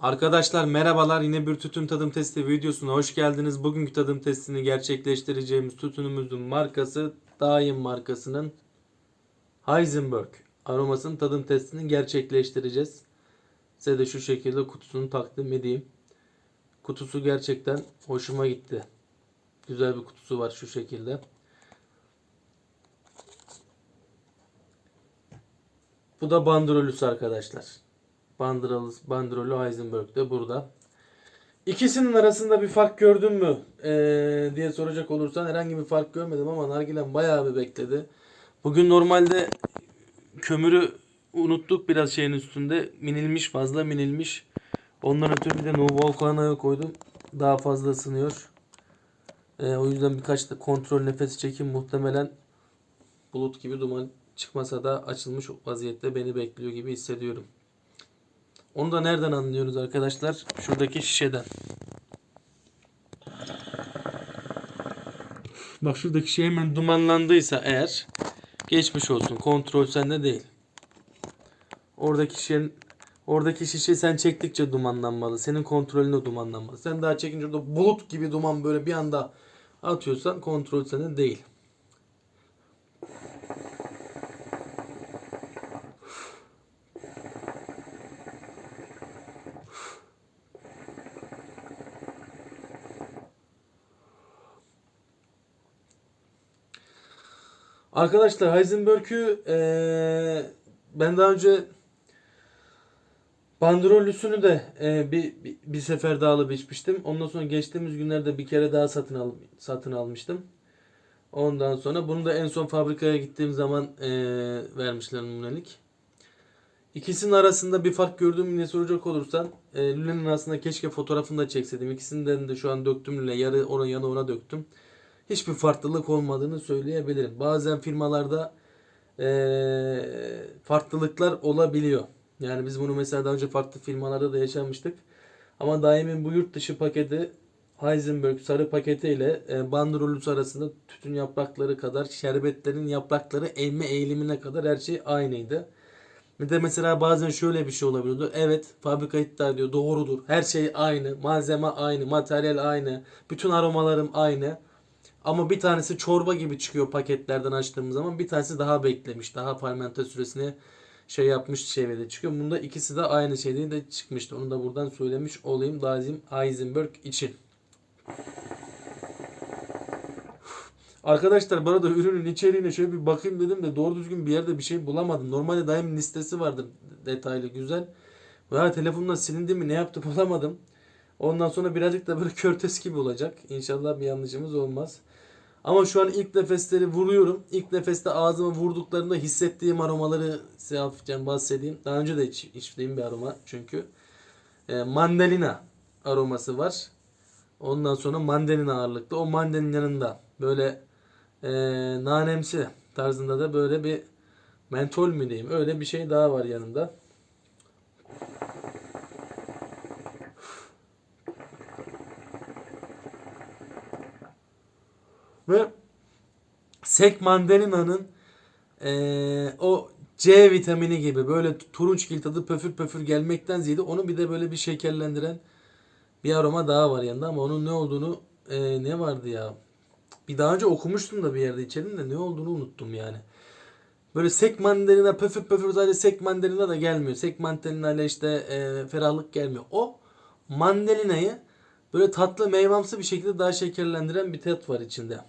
Arkadaşlar merhabalar yine bir tütün tadım testi videosuna hoş geldiniz. Bugünkü tadım testini gerçekleştireceğimiz tütünümüzün markası Daim markasının Heisenberg aromasının tadım testini gerçekleştireceğiz. Size de şu şekilde kutusunu takdim edeyim. Kutusu gerçekten hoşuma gitti. Güzel bir kutusu var şu şekilde. Bu da bandrolüsü arkadaşlar. Bandrolü, bandrolü Heisenberg de burada. İkisinin arasında bir fark gördün mü Ee, diye soracak olursan herhangi bir fark görmedim ama nargilem bayağı bir bekledi. Bugün normalde kömürü unuttuk biraz şeyin üstünde. Minilmiş fazla minilmiş. Ondan ötürü bir de No koydum. Daha fazla ısınıyor. Ee, o yüzden birkaç da kontrol nefes çekim muhtemelen bulut gibi duman çıkmasa da açılmış vaziyette beni bekliyor gibi hissediyorum. Onu da nereden anlıyoruz arkadaşlar? Şuradaki şişeden. Bak şuradaki şey hemen dumanlandıysa eğer geçmiş olsun. Kontrol sende değil. Oradaki şişenin oradaki şişe sen çektikçe dumanlanmalı. Senin kontrolünde dumanlanmalı. Sen daha çekince orada bulut gibi duman böyle bir anda atıyorsan kontrol sende değil. Arkadaşlar Heisenberg'ü eee, ben daha önce bandrollüsünü de eee, bir, bir, bir sefer daha alıp içmiştim. Ondan sonra geçtiğimiz günlerde bir kere daha satın al, satın almıştım. Ondan sonra bunu da en son fabrikaya gittiğim zaman eee, vermişler numunelik. İkisinin arasında bir fark gördüğüm mü diye soracak olursan e, lülenin aslında keşke fotoğrafını da çekseydim. İkisinden de şu an döktüm lüle. Yarı ona yana ona döktüm hiçbir farklılık olmadığını söyleyebilirim. Bazen firmalarda eee, farklılıklar olabiliyor. Yani biz bunu mesela daha önce farklı firmalarda da yaşamıştık. Ama daimin bu yurt dışı paketi Heisenberg sarı paketi ile e, arasında tütün yaprakları kadar şerbetlerin yaprakları emme eğilimine kadar her şey aynıydı. Bir de mesela bazen şöyle bir şey olabiliyordu. Evet fabrika iddia ediyor doğrudur. Her şey aynı. Malzeme aynı. Materyal aynı. Bütün aromalarım aynı. Ama bir tanesi çorba gibi çıkıyor paketlerden açtığımız zaman. Bir tanesi daha beklemiş. Daha fermente süresini şey yapmış şeyde çıkıyor. Bunda ikisi de aynı şeyde de çıkmıştı. Onu da buradan söylemiş olayım. Dazim Heisenberg için. Arkadaşlar bu arada ürünün içeriğine şöyle bir bakayım dedim de doğru düzgün bir yerde bir şey bulamadım. Normalde daim listesi vardır detaylı güzel. Veya telefonumdan silindi mi ne yaptı bulamadım. Ondan sonra birazcık da böyle körtes gibi olacak. İnşallah bir yanlışımız olmaz. Ama şu an ilk nefesleri vuruyorum. İlk nefeste ağzıma vurduklarında hissettiğim aromaları size hafiften bahsedeyim. Daha önce de iç, içtiğim bir aroma çünkü. Ee, mandalina aroması var. Ondan sonra mandalina ağırlıklı. O mandalinin yanında böyle e, nanemsi tarzında da böyle bir mentol mü diyeyim. Öyle bir şey daha var yanında. Ve sek mandalina'nın eee, o C vitamini gibi böyle turunçgil tadı pöfür pöfür gelmekten ziyade onu bir de böyle bir şekerlendiren bir aroma daha var yanında ama onun ne olduğunu eee, ne vardı ya? Bir daha önce okumuştum da bir yerde içelim de ne olduğunu unuttum yani. Böyle sek mandalina pöfür pöfür sadece sek mandalina da gelmiyor. Sek mandalina ile işte eee, ferahlık gelmiyor. O mandalinayı böyle tatlı meyvamsı bir şekilde daha şekerlendiren bir tat var içinde.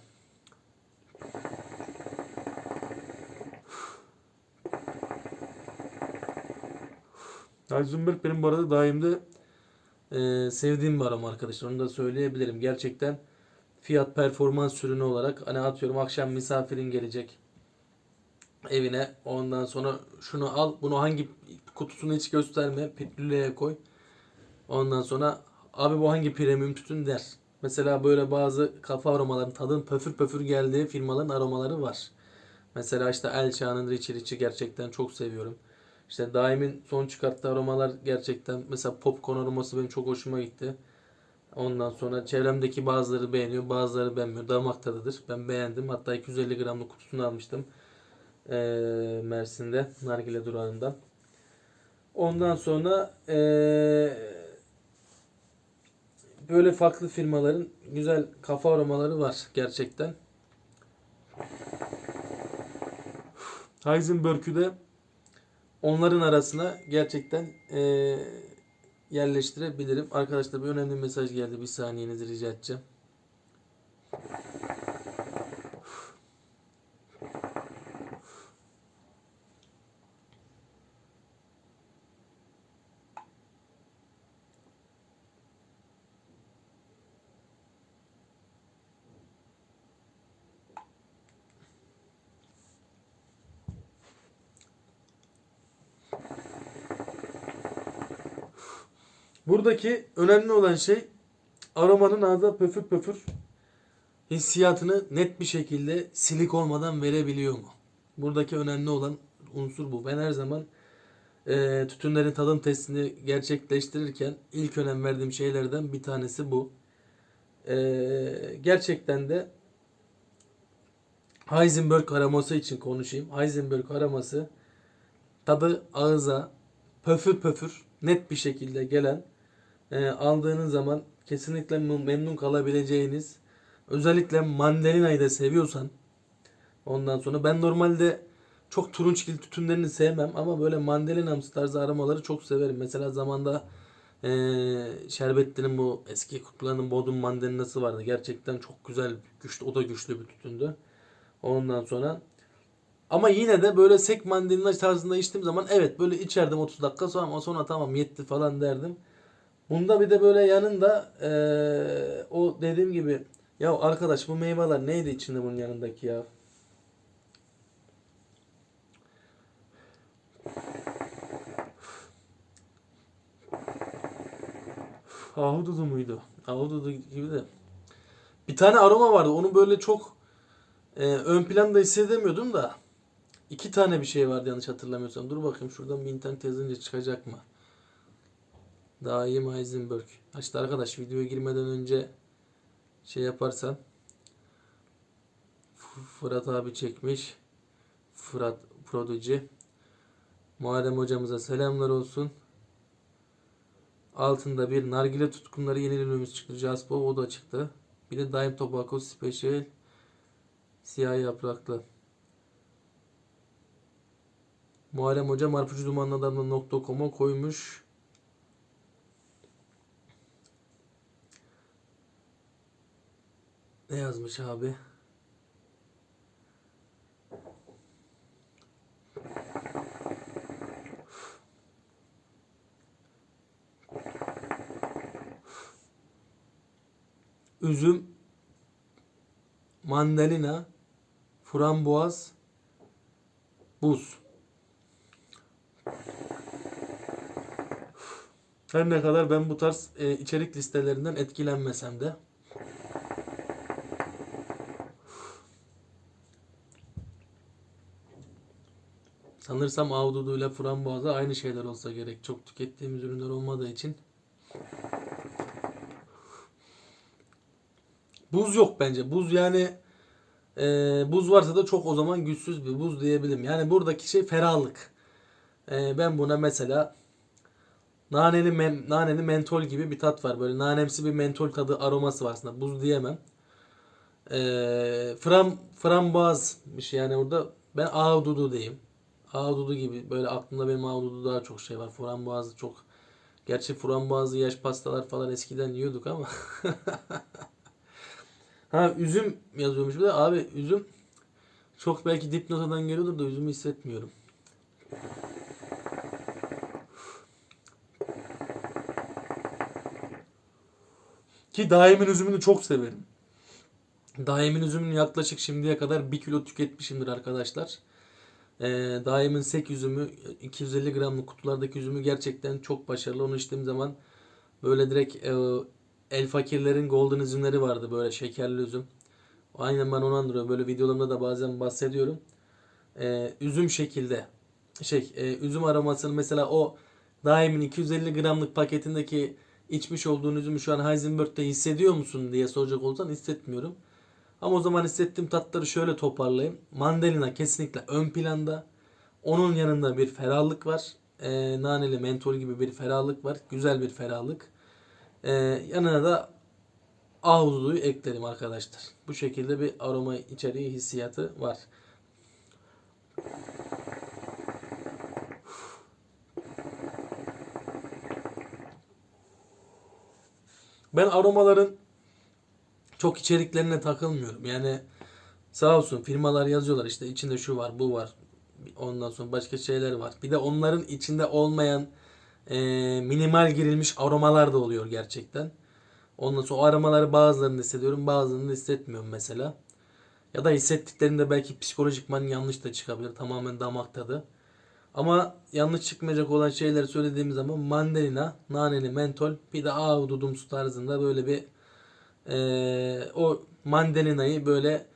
Heisenberg benim bu arada daimde e, sevdiğim bir arama arkadaşlar. Onu da söyleyebilirim. Gerçekten fiyat performans ürünü olarak hani atıyorum akşam misafirin gelecek evine. Ondan sonra şunu al. Bunu hangi kutusunu hiç gösterme. Pitlüleye koy. Ondan sonra abi bu hangi premium tütün der. Mesela böyle bazı kafa aromaların tadın pöfür pöfür geldiği firmaların aromaları var. Mesela işte Elça'nın Richie Richie gerçekten çok seviyorum. İşte Daim'in son çıkarttığı aromalar gerçekten mesela popcorn aroması benim çok hoşuma gitti. Ondan sonra çevremdeki bazıları beğeniyor, bazıları beğenmiyor. Damak tadıdır. Ben beğendim. Hatta 250 gramlık kutusunu almıştım. Ee, Mersin'de, Nargile durağından. Ondan sonra ee, böyle farklı firmaların güzel kafa aromaları var gerçekten. Heisenberg'ü de onların arasına gerçekten eee, yerleştirebilirim. Arkadaşlar bir önemli mesaj geldi. Bir saniyenizi rica edeceğim. Buradaki önemli olan şey aromanın ağza pöfür pöfür hissiyatını net bir şekilde silik olmadan verebiliyor mu? Buradaki önemli olan unsur bu. Ben her zaman e, tütünlerin tadım testini gerçekleştirirken ilk önem verdiğim şeylerden bir tanesi bu. E, gerçekten de Heisenberg aroması için konuşayım. Heisenberg aroması tadı ağıza pöfür pöfür net bir şekilde gelen e, aldığınız zaman kesinlikle mem- memnun kalabileceğiniz özellikle mandalinayı da seviyorsan ondan sonra ben normalde çok turunçgil tütünlerini sevmem ama böyle mandalinamsı tarzı aromaları çok severim. Mesela zamanda e, Şerbetli'nin bu eski kutularının Bodrum mandalinası vardı. Gerçekten çok güzel, güçlü, o da güçlü bir tütündü. Ondan sonra ama yine de böyle sek mandalina tarzında içtiğim zaman evet böyle içerdim 30 dakika sonra ama sonra tamam yetti falan derdim. Bunda bir de böyle yanında eee, o dediğim gibi ya arkadaş bu meyveler neydi içinde bunun yanındaki ya? Ahududu muydu? Ahududu gibi de. Bir tane aroma vardı. Onu böyle çok e, ön planda hissedemiyordum da. İki tane bir şey vardı yanlış hatırlamıyorsam. Dur bakayım şuradan bir internet yazınca çıkacak mı? Daim Heisenberg. İşte arkadaş videoya girmeden önce şey yaparsan Fırat abi çekmiş. Fırat Prodigy. Muharrem hocamıza selamlar olsun. Altında bir nargile tutkunları yeni ürünümüz çıktı. Jaspo o da çıktı. Bir de Daim Tobacco Special siyah yapraklı. Muharrem Hoca Marpucu Dumanlı Adamla nokta.com'a koymuş. Ne yazmış abi? Üzüm, mandalina, frambuaz, buz. Her ne kadar ben bu tarz e, içerik listelerinden etkilenmesem de sanırsam ahududu ile frambuaza aynı şeyler olsa gerek. Çok tükettiğimiz ürünler olmadığı için. Buz yok bence. Buz yani e, buz varsa da çok o zaman güçsüz bir buz diyebilirim. Yani buradaki şey ferahlık. E, ben buna mesela naneli mem- naneli mentol gibi bir tat var. Böyle nanemsi bir mentol tadı aroması var aslında. Buz diyemem. E, fram frambuazmış yani orada ben ahududu diyeyim. Ahududu gibi böyle aklımda benim ahududu daha çok şey var. Frambuazı çok Gerçi frambuazlı yaş pastalar falan eskiden yiyorduk ama Ha üzüm yazıyormuş bir de. Abi üzüm çok belki dipnotadan geliyordur da üzümü hissetmiyorum. Ki daimin üzümünü çok severim. Daimin üzümünü yaklaşık şimdiye kadar 1 kilo tüketmişimdir arkadaşlar. Ee, daimin sek üzümü 250 gramlık kutulardaki üzümü gerçekten çok başarılı. Onu içtiğim zaman böyle direkt e, El Fakirlerin golden üzümleri vardı böyle şekerli üzüm. Aynen ben onu andırıyorum. Böyle videolarımda da bazen bahsediyorum. Ee, üzüm şekilde şey e, üzüm aromasını mesela o daimin 250 gramlık paketindeki içmiş olduğun üzümü şu an Heisenberg'te hissediyor musun diye soracak olsan hissetmiyorum. Ama o zaman hissettiğim tatları şöyle toparlayayım. Mandalina kesinlikle ön planda. Onun yanında bir ferahlık var. Ee, naneli mentol gibi bir ferahlık var. Güzel bir ferahlık. Ee, yanına da ahududuyu eklerim arkadaşlar. Bu şekilde bir aroma içeriği hissiyatı var. Ben aromaların çok içeriklerine takılmıyorum. Yani sağ olsun firmalar yazıyorlar işte içinde şu var bu var. Ondan sonra başka şeyler var. Bir de onların içinde olmayan e, minimal girilmiş aromalar da oluyor gerçekten. Ondan sonra o aromaları bazılarını hissediyorum bazılarını hissetmiyorum mesela. Ya da hissettiklerinde belki psikolojikman yanlış da çıkabilir. Tamamen damak tadı. Ama yanlış çıkmayacak olan şeyleri söylediğim zaman mandalina, naneli mentol bir de ahududumsu tarzında böyle bir eee, o mandalinayı böyle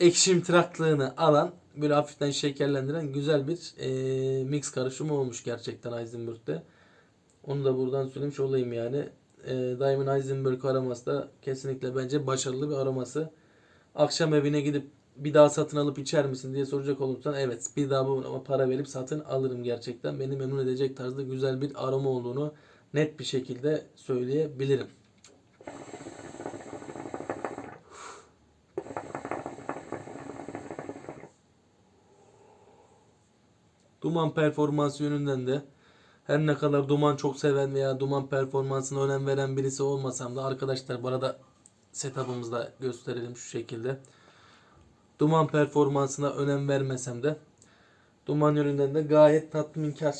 ekşimtıraklığını alan böyle hafiften şekerlendiren güzel bir eee, mix karışımı olmuş gerçekten Heisenberg'de. Onu da buradan söylemiş olayım yani. Eee Diamond Heisenberg aroması da kesinlikle bence başarılı bir aroması. Akşam evine gidip bir daha satın alıp içer misin diye soracak olursan evet bir daha bu para verip satın alırım gerçekten. Beni memnun edecek tarzda güzel bir aroma olduğunu net bir şekilde söyleyebilirim. Duman performansı yönünden de her ne kadar duman çok seven veya duman performansına önem veren birisi olmasam da arkadaşlar bu arada setup'ımızda gösterelim şu şekilde. Duman performansına önem vermesem de duman yönünden de gayet tatminkar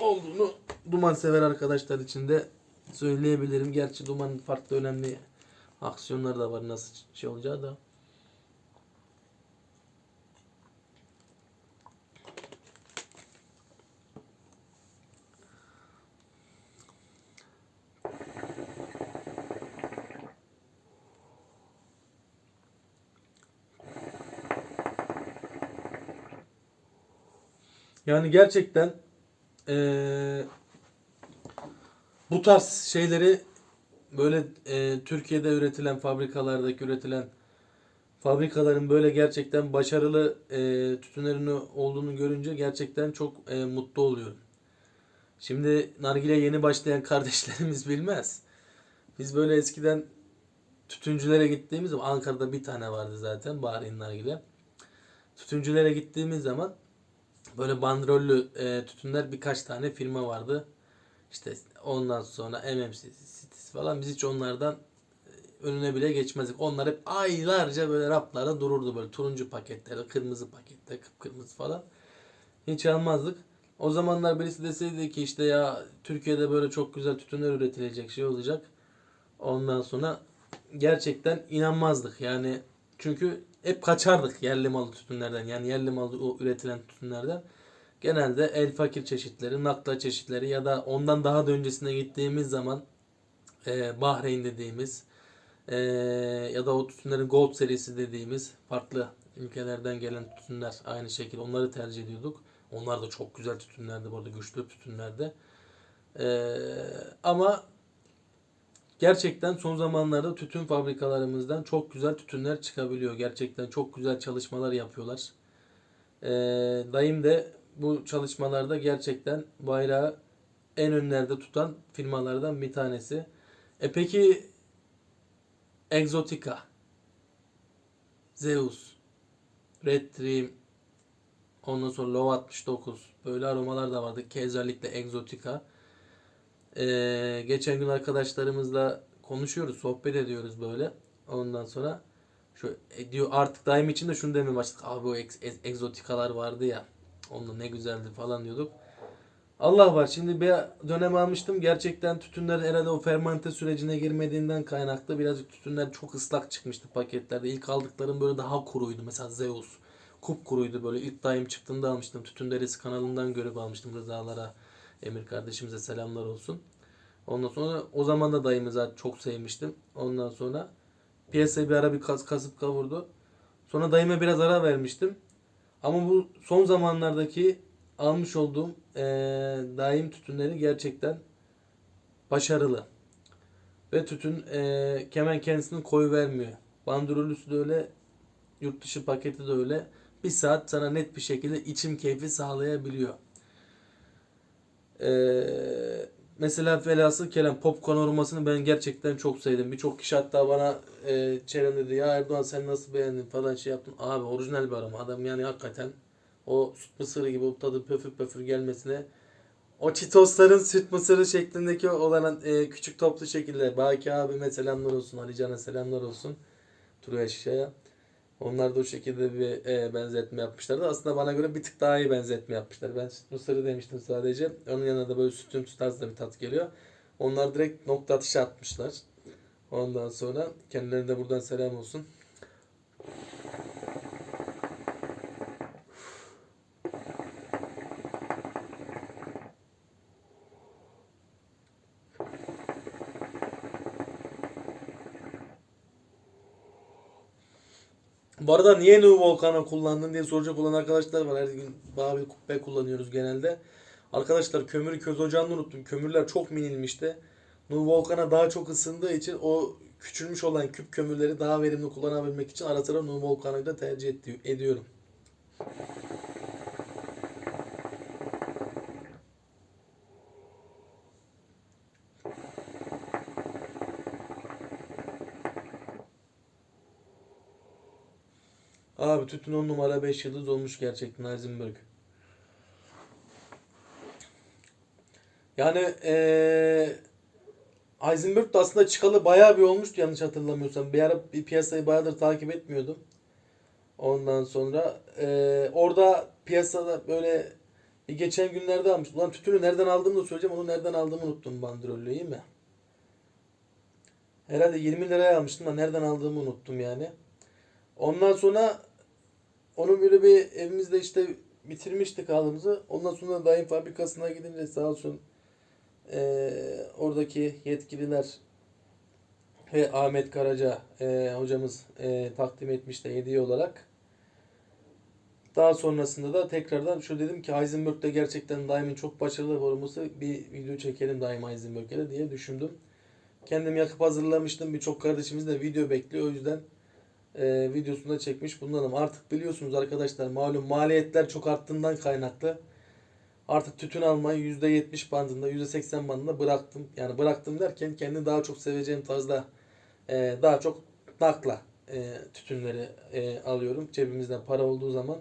olduğunu duman sever arkadaşlar için de söyleyebilirim. Gerçi dumanın farklı önemli aksiyonları da var nasıl şey olacağı da. Yani gerçekten eee, bu tarz şeyleri böyle eee, Türkiye'de üretilen fabrikalardaki üretilen fabrikaların böyle gerçekten başarılı eee tütünlerin olduğunu görünce gerçekten çok eee, mutlu oluyorum. Şimdi nargile yeni başlayan kardeşlerimiz bilmez. Biz böyle eskiden tütüncülere gittiğimiz zaman Ankara'da bir tane vardı zaten Bahreyn nargile. Tütüncülere gittiğimiz zaman böyle bandrollü e, tütünler birkaç tane firma vardı. İşte ondan sonra MMC, Citis falan biz hiç onlardan e, önüne bile geçmezdik. Onlar hep aylarca böyle raflarda dururdu böyle turuncu paketlerde, kırmızı pakette, kıpkırmızı falan. Hiç almazdık. O zamanlar birisi deseydi ki işte ya Türkiye'de böyle çok güzel tütünler üretilecek şey olacak. Ondan sonra gerçekten inanmazdık. Yani çünkü hep kaçardık yerli malı tütünlerden. Yani yerli malı o üretilen tütünlerden. Genelde el fakir çeşitleri, nakla çeşitleri ya da ondan daha da öncesine gittiğimiz zaman e, Bahreyn dediğimiz e, ya da o tütünlerin Gold serisi dediğimiz farklı ülkelerden gelen tütünler aynı şekilde onları tercih ediyorduk. Onlar da çok güzel tütünlerdi bu arada güçlü tütünlerdi. E, ama Gerçekten son zamanlarda tütün fabrikalarımızdan çok güzel tütünler çıkabiliyor. Gerçekten çok güzel çalışmalar yapıyorlar. Ee, dayım da bu çalışmalarda gerçekten bayrağı en önlerde tutan firmalardan bir tanesi. E peki Exotica, Zeus, Red Dream, ondan sonra Love 69 böyle aromalar da vardı ki özellikle Exotica. Ee, geçen gün arkadaşlarımızla konuşuyoruz, sohbet ediyoruz böyle. Ondan sonra şu e, diyor artık daim için de şunu demeye başladık. Abi o ex, ex- egzotikalar vardı ya. Onda ne güzeldi falan diyorduk. Allah var. Şimdi bir dönem almıştım. Gerçekten tütünler herhalde o fermente sürecine girmediğinden kaynaklı birazcık tütünler çok ıslak çıkmıştı paketlerde. İlk aldıklarım böyle daha kuruydu. Mesela Zeus. Kup kuruydu böyle. İlk daim çıktığında almıştım. Tütün Derisi kanalından görüp almıştım rızalara. Emir kardeşimize selamlar olsun. Ondan sonra o zaman da dayımı zaten çok sevmiştim. Ondan sonra piyasaya bir ara bir kas, kasıp kavurdu. Sonra dayıma biraz ara vermiştim. Ama bu son zamanlardaki almış olduğum eee daim tütünleri gerçekten başarılı. Ve tütün eee kemen kendisini koyu vermiyor. Bandrolüsü de öyle, yurt dışı paketi de öyle. Bir saat sana net bir şekilde içim keyfi sağlayabiliyor. Ee, mesela velhasıl kelam popcorn aromasını ben gerçekten çok sevdim. Birçok kişi hatta bana e, Çelen dedi ya Erdoğan sen nasıl beğendin falan şey yaptın. Abi orijinal bir aroma. Adam yani hakikaten o süt mısırı gibi o tadı pöfür pöfür gelmesine o çitosların süt mısırı şeklindeki olan e, küçük toplu şekilde Baki abime selamlar olsun. Ali Can'a selamlar olsun. Turgay Şişe'ye. Onlar da o şekilde bir e, benzetme yapmışlardı. Aslında bana göre bir tık daha iyi benzetme yapmışlar. Ben süt mısırı demiştim sadece. Onun yanına da böyle sütümsü tarzda bir tat geliyor. Onlar direkt nokta atışı atmışlar. Ondan sonra kendilerine de buradan selam olsun. Bu arada niye New Volcano kullandın diye soracak olan arkadaşlar var. Her gün Babil Kubbe kullanıyoruz genelde. Arkadaşlar kömürü köz ocağında unuttum. Kömürler çok minilmişti. New Volcano daha çok ısındığı için o küçülmüş olan küp kömürleri daha verimli kullanabilmek için ara sıra New Volcano'yu da tercih edi- ediyorum. Abi tütün 10 numara 5 yıldız olmuş gerçekten Heisenberg. Yani eee Heisenberg de aslında çıkalı bayağı bir olmuştu yanlış hatırlamıyorsam. Bir ara bir piyasayı bayağıdır takip etmiyordum. Ondan sonra eee, orada piyasada böyle bir geçen günlerde almıştım. Ulan tütünü nereden aldığımı da söyleyeceğim. Onu nereden aldığımı unuttum bandrollü iyi mi? Herhalde 20 liraya almıştım da nereden aldığımı unuttum yani. Ondan sonra onu böyle bir evimizde işte bitirmiştik halımızı. Ondan sonra dayım fabrikasına gidince sağ olsun eee, oradaki yetkililer ve Ahmet Karaca eee, hocamız eee, takdim etmişti hediye olarak. Daha sonrasında da tekrardan şu dedim ki Heisenberg'de gerçekten daimin çok başarılı olması bir video çekelim daim Heisenberg'e diye düşündüm. Kendim yakıp hazırlamıştım. Birçok kardeşimiz de video bekliyor. O yüzden e, videosunda çekmiş bulunalım. Artık biliyorsunuz arkadaşlar malum maliyetler çok arttığından kaynaklı. Artık tütün almayı %70 bandında, %80 bandında bıraktım. Yani bıraktım derken kendi daha çok seveceğim tarzda e, daha çok nakla e, tütünleri e, alıyorum. Cebimizden para olduğu zaman.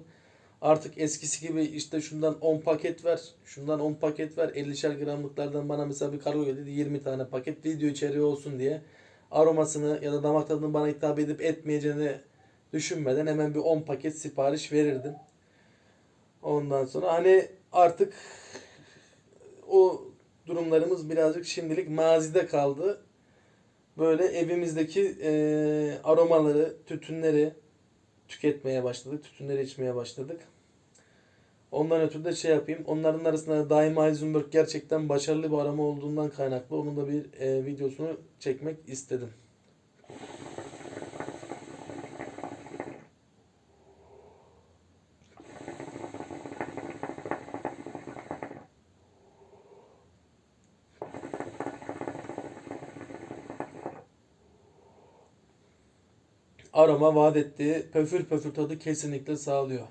Artık eskisi gibi işte şundan 10 paket ver, şundan 10 paket ver. 50'şer gramlıklardan bana mesela bir kargo geldi 20 tane paket video içeriği olsun diye aromasını ya da damak tadını bana hitap edip etmeyeceğini düşünmeden hemen bir 10 paket sipariş verirdim. Ondan sonra hani artık o durumlarımız birazcık şimdilik mazide kaldı. Böyle evimizdeki eee, aromaları, tütünleri tüketmeye başladık. Tütünleri içmeye başladık. Ondan ötürü de şey yapayım. Onların arasında daima Heisenberg gerçekten başarılı bir arama olduğundan kaynaklı onun da bir e, videosunu çekmek istedim. Aroma vaat ettiği pöfür pöfür tadı kesinlikle sağlıyor.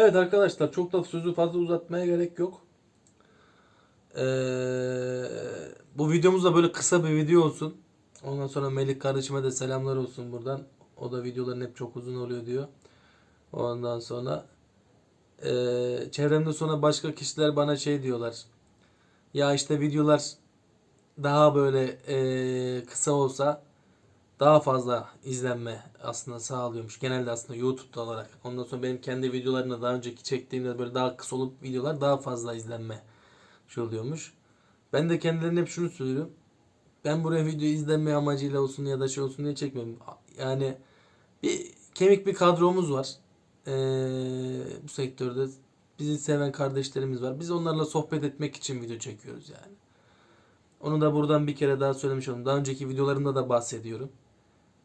Evet arkadaşlar çok da sözü fazla uzatmaya gerek yok. Ee, bu videomuz da böyle kısa bir video olsun. Ondan sonra Melik kardeşime de selamlar olsun buradan. O da videoların hep çok uzun oluyor diyor. Ondan sonra ee, çevremde sonra başka kişiler bana şey diyorlar. Ya işte videolar daha böyle ee, kısa olsa daha fazla izlenme aslında sağlıyormuş. Genelde aslında YouTube'da olarak. Ondan sonra benim kendi videolarımda daha önceki çektiğimde böyle daha kısa olup videolar daha fazla izlenme şey oluyormuş. Ben de kendilerine hep şunu söylüyorum. Ben buraya video izlenme amacıyla olsun ya da şey olsun diye çekmiyorum. Yani bir kemik bir kadromuz var. Ee, bu sektörde bizi seven kardeşlerimiz var. Biz onlarla sohbet etmek için video çekiyoruz yani. Onu da buradan bir kere daha söylemiş oldum. Daha önceki videolarımda da bahsediyorum.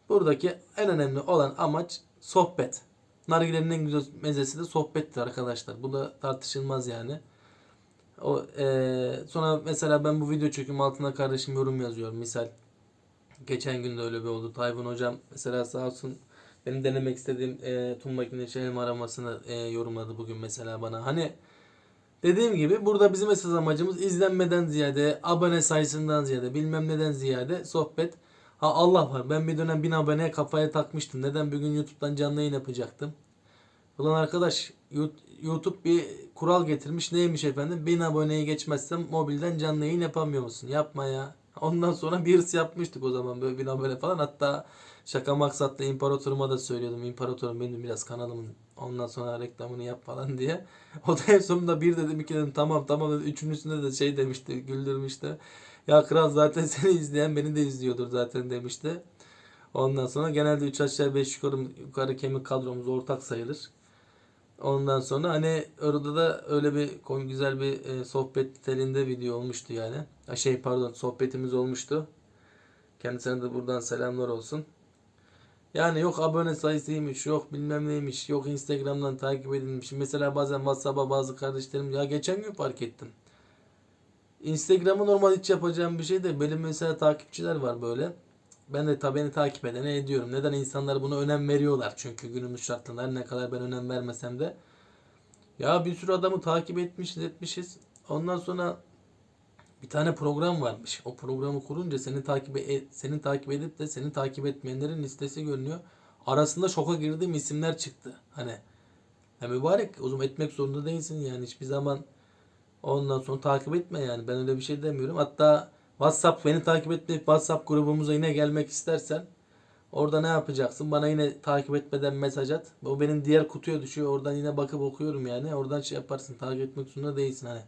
Buradaki en önemli olan amaç sohbet. Nargilenin en güzel mezesi de sohbettir arkadaşlar. Bu da tartışılmaz yani. O eee, sonra mesela ben bu video çekim altına kardeşim yorum yazıyorum. Misal geçen gün de öyle bir oldu. Tayfun hocam mesela sağ olsun benim denemek istediğim eee tüm makine şey aramasını eee, yorumladı bugün mesela bana. Hani Dediğim gibi burada bizim esas amacımız izlenmeden ziyade, abone sayısından ziyade, bilmem neden ziyade sohbet. Ha Allah var. Ben bir dönem 1000 aboneye kafaya takmıştım. Neden bir gün YouTube'dan canlı yayın yapacaktım? Ulan arkadaş YouTube bir kural getirmiş. Neymiş efendim? 1000 aboneyi geçmezsem mobilden canlı yayın yapamıyor musun? Yapma ya. Ondan sonra bir hırs yapmıştık o zaman böyle 1000 abone falan. Hatta şaka maksatlı imparatoruma da söylüyordum. İmparatorum benim biraz kanalımın. Ondan sonra reklamını yap falan diye. O da en sonunda bir dedim iki dedim tamam tamam dedi. Üçüncüsünde de şey demişti güldürmüştü. Ya kral zaten seni izleyen beni de izliyordur zaten demişti. Ondan sonra genelde 3 aşağı 5 yukarı, yukarı kemik kadromuz ortak sayılır. Ondan sonra hani orada da öyle bir güzel bir e, sohbet telinde video olmuştu yani. Ha, şey pardon sohbetimiz olmuştu. Kendisine de buradan selamlar olsun. Yani yok abone sayısıymış, yok bilmem neymiş, yok Instagram'dan takip edilmiş. Mesela bazen WhatsApp'a bazı kardeşlerim ya geçen gün fark ettim. Instagram'ı normal hiç yapacağım bir şey de benim mesela takipçiler var böyle. Ben de tabii beni takip edene ediyorum. Neden insanlar buna önem veriyorlar? Çünkü günümüz şartlarında ne kadar ben önem vermesem de. Ya bir sürü adamı takip etmişiz etmişiz. Ondan sonra bir tane program varmış. O programı kurunca seni takip e- seni takip edip de seni takip etmeyenlerin listesi görünüyor. Arasında şoka girdiğim isimler çıktı. Hani ya mübarek o zaman etmek zorunda değilsin yani hiçbir zaman ondan sonra takip etme yani. Ben öyle bir şey demiyorum. Hatta WhatsApp beni takip etmeyip WhatsApp grubumuza yine gelmek istersen orada ne yapacaksın? Bana yine takip etmeden mesaj at. O benim diğer kutuya düşüyor. Oradan yine bakıp okuyorum yani. Oradan şey yaparsın. Takip etmek zorunda değilsin hani.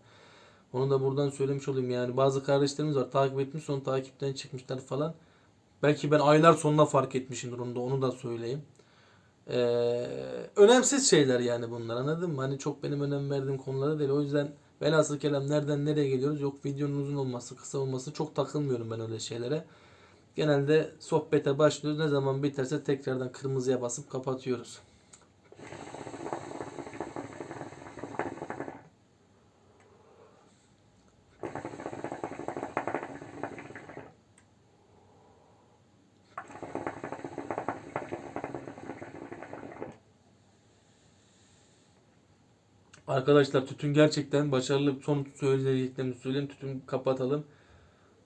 Onu da buradan söylemiş olayım yani. Bazı kardeşlerimiz var takip etmiş sonra takipten çıkmışlar falan. Belki ben aylar sonuna fark etmişimdir onu da onu da söyleyeyim. Ee, önemsiz şeyler yani bunlar anladın mı? Hani çok benim önem verdiğim konulara değil. O yüzden velhasıl kelam nereden nereye geliyoruz? Yok videonun uzun olması, kısa olması çok takılmıyorum ben öyle şeylere. Genelde sohbete başlıyoruz. Ne zaman biterse tekrardan kırmızıya basıp kapatıyoruz. Arkadaşlar tütün gerçekten başarılı. Son söyleyeceklerimi söyleyeyim. Tütün kapatalım.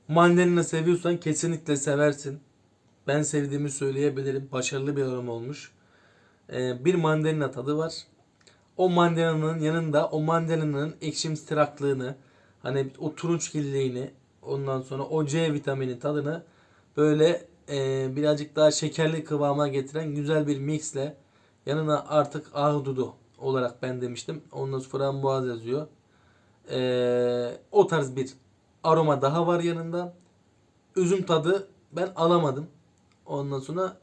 Mandalina seviyorsan kesinlikle seversin. Ben sevdiğimi söyleyebilirim. Başarılı bir yorum olmuş. Ee, bir mandalina tadı var. O mandalina'nın yanında o mandalina'nın ekşimsi tıraklığını hani o turunçgilliğini ondan sonra o C vitamini tadını böyle e, birazcık daha şekerli kıvama getiren güzel bir mixle yanına artık ahududu olarak ben demiştim. Ondan sonra frambuaz yazıyor. Ee, o tarz bir aroma daha var yanında. Üzüm tadı ben alamadım. Ondan sonra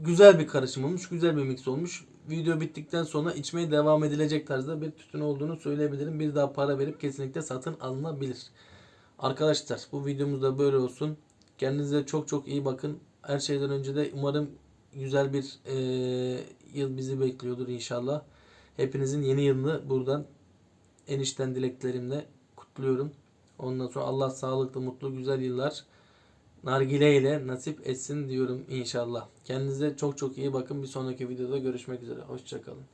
güzel bir karışım olmuş. Güzel bir mix olmuş. Video bittikten sonra içmeye devam edilecek tarzda bir tütün olduğunu söyleyebilirim. Bir daha para verip kesinlikle satın alınabilir. Arkadaşlar bu videomuz da böyle olsun. Kendinize çok çok iyi bakın. Her şeyden önce de umarım güzel bir eee, yıl bizi bekliyordur inşallah. Hepinizin yeni yılını buradan enişten dileklerimle kutluyorum. Ondan sonra Allah sağlıklı, mutlu, güzel yıllar nargile ile nasip etsin diyorum inşallah. Kendinize çok çok iyi bakın. Bir sonraki videoda görüşmek üzere. Hoşçakalın.